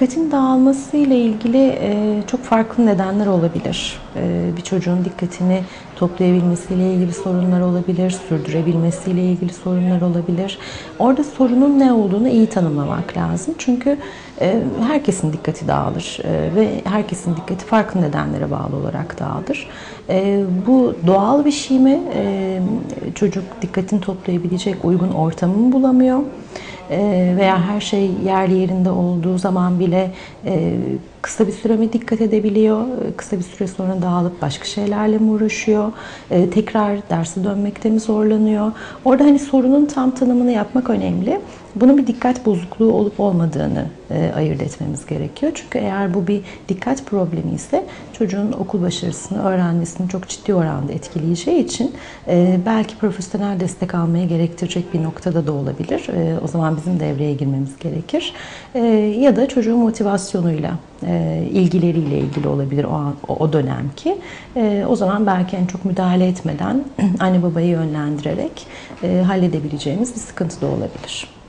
Dikkatin dağılması ile ilgili e, çok farklı nedenler olabilir. E, bir çocuğun dikkatini toplayabilmesiyle ilgili sorunlar olabilir, sürdürebilmesiyle ilgili sorunlar olabilir. Orada sorunun ne olduğunu iyi tanımlamak lazım. Çünkü e, herkesin dikkati dağılır ve herkesin dikkati farklı nedenlere bağlı olarak dağılır. Bu doğal bir şey mi? Çocuk dikkatini toplayabilecek uygun ortamı mı bulamıyor? E, veya her şey yerli yerinde olduğu zaman bile e, kısa bir süre mi dikkat edebiliyor, e, kısa bir süre sonra dağılıp başka şeylerle mi uğraşıyor, tekrar derse dönmekte mi zorlanıyor? Orada hani sorunun tam tanımını yapmak önemli. Bunun bir dikkat bozukluğu olup olmadığını ayırt etmemiz gerekiyor. Çünkü eğer bu bir dikkat problemi ise çocuğun okul başarısını, öğrenmesini çok ciddi oranda etkileyeceği için belki profesyonel destek almaya gerektirecek bir noktada da olabilir. O zaman bizim devreye girmemiz gerekir. Ya da çocuğun motivasyonuyla e, ilgileriyle ilgili olabilir o an o dönemki. E, o zaman belki en çok müdahale etmeden anne babayı yönlendirerek e, halledebileceğimiz bir sıkıntı da olabilir.